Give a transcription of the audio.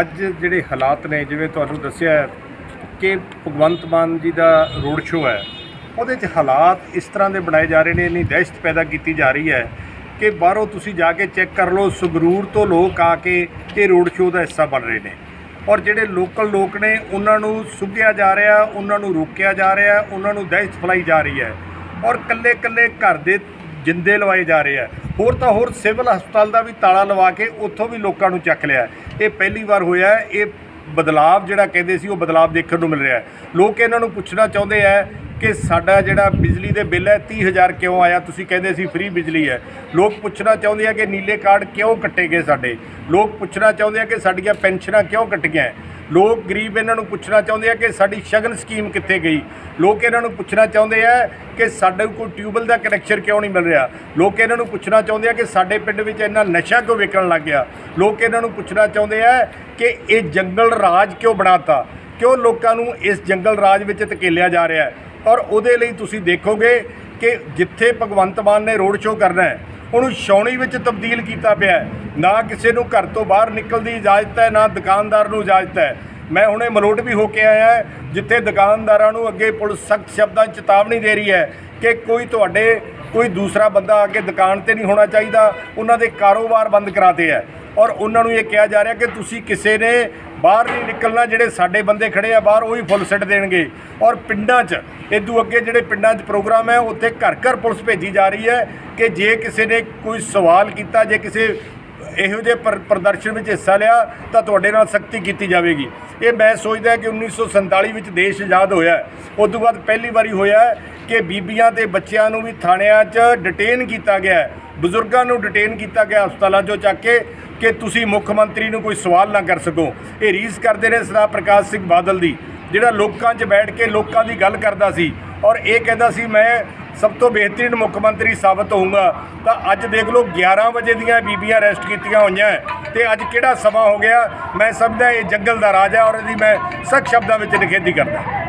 ਅੱਜ ਜਿਹੜੇ ਹਾਲਾਤ ਨੇ, ਜਿਵੇਂ ਤੁਹਾਨੂੰ ਦੱਸਿਆ ਕਿ ਭਗਵੰਤ ਮਾਨ ਜੀ ਦਾ ਰੋਡ ਸ਼ੋਅ ਹੈ, ਉਹਦੇ 'ਚ ਹਾਲਾਤ ਇਸ ਤਰ੍ਹਾਂ ਦੇ ਬਣਾਏ ਜਾ ਰਹੇ ਨੇ, ਇੰਨੀ ਦਹਿਸ਼ਤ ਪੈਦਾ ਕੀਤੀ ਜਾ ਰਹੀ ਹੈ ਕਿ ਬਾਹਰੋਂ ਤੁਸੀਂ ਜਾ ਕੇ ਚੈੱਕ ਕਰ ਲਓ, ਸੰਗਰੂਰ ਤੋਂ ਲੋਕ ਆ ਕੇ ਇਹ ਰੋਡ ਸ਼ੋਅ ਦਾ ਹਿੱਸਾ ਬਣ ਰਹੇ ਨੇ। ਔਰ ਜਿਹੜੇ ਲੋਕਲ ਲੋਕ ਨੇ, ਉਹਨਾਂ ਨੂੰ ਸੁੱਗਿਆ ਜਾ ਰਿਹਾ, ਉਹਨਾਂ ਨੂੰ ਰੋਕਿਆ ਜਾ ਰਿਹਾ, ਉਹਨਾਂ ਨੂੰ ਦਹਿਸ਼ਤ ਫੈਲਾਈ ਜਾ ਰਹੀ ਹੈ। ਔਰ ਕੱਲੇ ਕੱਲੇ ਘਰ ਦੇ ਜਿੰਦੇ ਲਵਾਏ ਜਾ ਰਹੇ ਆ। ਹੋਰ ਤਾਂ ਹੋਰ ਸਿਵਲ ਹਸਪਤਾਲ ਦਾ ਵੀ ਤਾਲਾ ਲਵਾ ਕੇ ਉੱਥੋਂ ਵੀ ਲੋਕਾਂ ਨੂੰ ਚੱਕ ਲਿਆ। ਇਹ ਪਹਿਲੀ ਵਾਰ ਹੋਇਆ ਇਹ ਬਦਲਾਵ ਜਿਹੜਾ ਕਹਿੰਦੇ ਸੀ, ਉਹ ਬਦਲਾਵ ਦੇਖਣ ਨੂੰ ਮਿਲ ਰਿਹਾ ਹੈ। ਲੋਕ ਇਹਨਾਂ ਨੂੰ ਪੁੱਛਣਾ ਚਾਹੁੰਦੇ ਆ ਕਿ ਸਾਡਾ ਜਿਹੜਾ ਬਿਜਲੀ ਦੇ ਬਿੱਲ ਹੈ 30000 ਕਿਉਂ ਆਇਆ? ਤੁਸੀਂ ਕਹਿੰਦੇ ਸੀ ਫ੍ਰੀ ਬਿਜਲੀ ਹੈ। ਲੋਕ ਪੁੱਛਣਾ ਚਾਹੁੰਦੇ ਆ ਕਿ ਨੀਲੇ ਕਾਰਡ ਕਿਉਂ ਕੱਟੇ ਗਏ ਸਾਡੇ? ਲੋਕ ਪੁੱਛਣਾ ਚਾਹੁੰਦੇ ਆ ਕਿ ਸਾਡੀਆਂ ਪੈਨਸ਼ਨਾਂ ਕਿਉਂ ਕੱਟੀਆਂ ਲੋਕ ਗਰੀਬ ਇਹਨਾਂ ਨੂੰ ਪੁੱਛਣਾ ਚਾਹੁੰਦੇ ਆ ਕਿ ਸਾਡੀ ਸ਼ਗਨ ਸਕੀਮ ਕਿੱਥੇ ਗਈ? ਲੋਕ ਇਹਨਾਂ ਨੂੰ ਪੁੱਛਣਾ ਚਾਹੁੰਦੇ ਆ ਕਿ ਸਾਡੇ ਕੋਲ ਟਿਊਬਲ ਦਾ ਕਨੈਕਸ਼ਨ ਕਿਉਂ ਨਹੀਂ ਮਿਲ ਰਿਹਾ? ਲੋਕ ਇਹਨਾਂ ਨੂੰ ਪੁੱਛਣਾ ਚਾਹੁੰਦੇ ਆ ਕਿ ਸਾਡੇ ਪਿੰਡ ਵਿੱਚ ਇੰਨਾ ਨਸ਼ਾ ਕਿਉਂ ਵਿਕਣ ਲੱਗ ਗਿਆ? ਲੋਕ ਇਹਨਾਂ ਨੂੰ ਪੁੱਛਣਾ ਚਾਹੁੰਦੇ ਆ ਕਿ ਇਹ ਜੰਗਲ ਰਾਜ ਕਿਉਂ ਬਣਾਤਾ? ਕਿਉਂ ਲੋਕਾਂ ਨੂੰ ਇਸ ਜੰਗਲ ਰਾਜ ਵਿੱਚ ਧਕੇਲਿਆ ਜਾ ਰਿਹਾ ਹੈ? ਔਰ ਉਹਦੇ ਲਈ ਤੁਸੀਂ ਦੇਖੋਗੇ ਕਿ ਜਿੱਥੇ ਭਗਵੰਤ ਮਾਨ ਨੇ ਰੋਡ ਸ਼ੋਅ ਕਰਨਾ ਹੈ ਉਹਨੂੰ ਛਾਉਣੀ ਵਿੱਚ ਤਬਦੀਲ ਕੀਤਾ ਪਿਆ ਹੈ। ਨਾ ਕਿਸੇ ਨੂੰ ਘਰ ਤੋਂ ਬਾਹਰ ਨਿਕਲਣ ਦੀ ਇਜਾਜ਼ਤ ਹੈ, ਨਾ ਦੁਕਾਨਦਾਰ ਨੂੰ ਇਜਾਜ਼ਤ ਹੈ। ਮੈਂ ਹੁਣੇ ਮਲੋਟ ਵੀ ਹੋ ਕੇ ਆਇਆ ਜਿੱਥੇ ਦੁਕਾਨਦਾਰਾਂ ਨੂੰ ਅੱਗੇ ਪੁਲਿਸ ਸਖਤ ਸ਼ਬਦਾਂ 'ਚ ਚੇਤਾਵਨੀ ਦੇ ਰਹੀ ਹੈ ਕਿ ਕੋਈ ਤੁਹਾਡੇ, ਕੋਈ ਦੂਸਰਾ ਬੰਦਾ ਆ ਕੇ ਦੁਕਾਨ ਤੇ ਨਹੀਂ ਹੋਣਾ ਚਾਹੀਦਾ। ਉਹਨਾਂ ਦੇ ਕਾਰੋਬਾਰ ਬੰਦ ਕਰਾਤੇ ਹੈ। ਔਰ ਉਹਨਾਂ ਨੂੰ ਇਹ ਕਿਹਾ ਜਾ ਰਿਹਾ ਕਿ ਤੁਸੀਂ ਕਿਸੇ ਨੇ ਬਾਹਰ ਨਹੀਂ ਨਿਕਲਣਾ, ਜਿਹੜੇ ਸਾਡੇ ਬੰਦੇ ਖੜੇ ਆ ਬਾਹਰ, ਉਹ ਹੀ ਫੁੱਲ ਸਿੱਟ ਦੇਣਗੇ। ਔਰ ਪਿੰਡਾਂ 'ਚ ਇਦੋਂ ਅੱਗੇ ਜਿਹੜੇ ਪਿੰਡਾਂ 'ਚ ਪ੍ਰੋਗਰਾਮ ਹੈ, ਉੱਥੇ ਘਰ ਘਰ ਪੁਲਿਸ ਭੇਜੀ ਜਾ ਰਹੀ ਹੈ ਕਿ ਜੇ ਕਿਸੇ ਨੇ ਕੋਈ ਸਵਾਲ ਕੀਤਾ, ਜੇ ਕਿਸੇ ਇਹੋ ਜਿਹੇ ਪਰ- ਪ੍ਰਦਰਸ਼ਨ ਵਿੱਚ ਹਿੱਸਾ ਲਿਆ, ਤਾਂ ਤੁਹਾਡੇ ਨਾਲ ਸਖਤੀ ਕੀਤੀ ਜਾਵੇਗੀ। ਇਹ ਮੈਂ ਸੋਚਦਾ ਕਿ 1947 ਵਿੱਚ ਦੇਸ਼ ਆਜ਼ਾਦ ਹੋਇਆ ਹੈ। ਉਸ ਤੋਂ ਬਾਅਦ ਪਹਿਲੀ ਵਾਰੀ ਹੋਇਆ ਕਿ ਬੀਬੀਆਂ ਤੇ ਬੱਚਿਆਂ ਨੂੰ ਵੀ ਥਾਣਿਆਂ 'ਚ ਡਿਟੇਨ ਕੀਤਾ ਗਿਆ ਬਜ਼ੁਰਗਾਂ ਨੂੰ ਡਿਟੇਨ ਕੀਤਾ ਗਿਆ, ਹਸਪਤਾਲਾਂ 'ਚੋਂ ਚੱਕ ਕੇ। ਕਿ ਤੁਸੀਂ ਮੁੱਖ ਮੰਤਰੀ ਨੂੰ ਕੋਈ ਸਵਾਲ ਨਾ ਕਰ ਸਕੋ। ਇਹ ਰੀਸ ਕਰਦੇ ਨੇ ਸਰਦਾਰ ਪ੍ਰਕਾਸ਼ ਸਿੰਘ ਬਾਦਲ ਦੀ, ਜਿਹੜਾ ਲੋਕਾਂ 'ਚ ਬੈਠ ਕੇ ਲੋਕਾਂ ਦੀ ਗੱਲ ਕਰਦਾ ਸੀ। ਔਰ ਇਹ ਕਹਿੰਦਾ ਸੀ, ਮੈਂ ਸਭ ਤੋਂ ਬਿਹਤਰੀਨ ਮੁੱਖ ਮੰਤਰੀ ਸਾਬਤ ਹੋਊਂਗਾ। ਤਾਂ ਅੱਜ ਦੇਖ ਲਓ 11 ਵਜੇ ਦੀਆਂ ਬੀਬੀਆਂ ਅਰੈਸਟ ਕੀਤੀਆਂ ਹੋਈਆਂ ਹੈ ਤੇ ਅੱਜ ਕਿਹੜਾ ਸਮਾਂ ਹੋ ਗਿਆ? ਮੈਂ ਸਮਝਦਾ ਇਹ ਜੰਗਲ ਦਾ ਰਾਜ ਹੈ ਔਰ ਇਹਦੀ ਮੈਂ ਸਖਤ ਸ਼ਬਦਾਂ ਵਿੱਚ ਨਿਖੇਧੀ ਕਰਦਾ।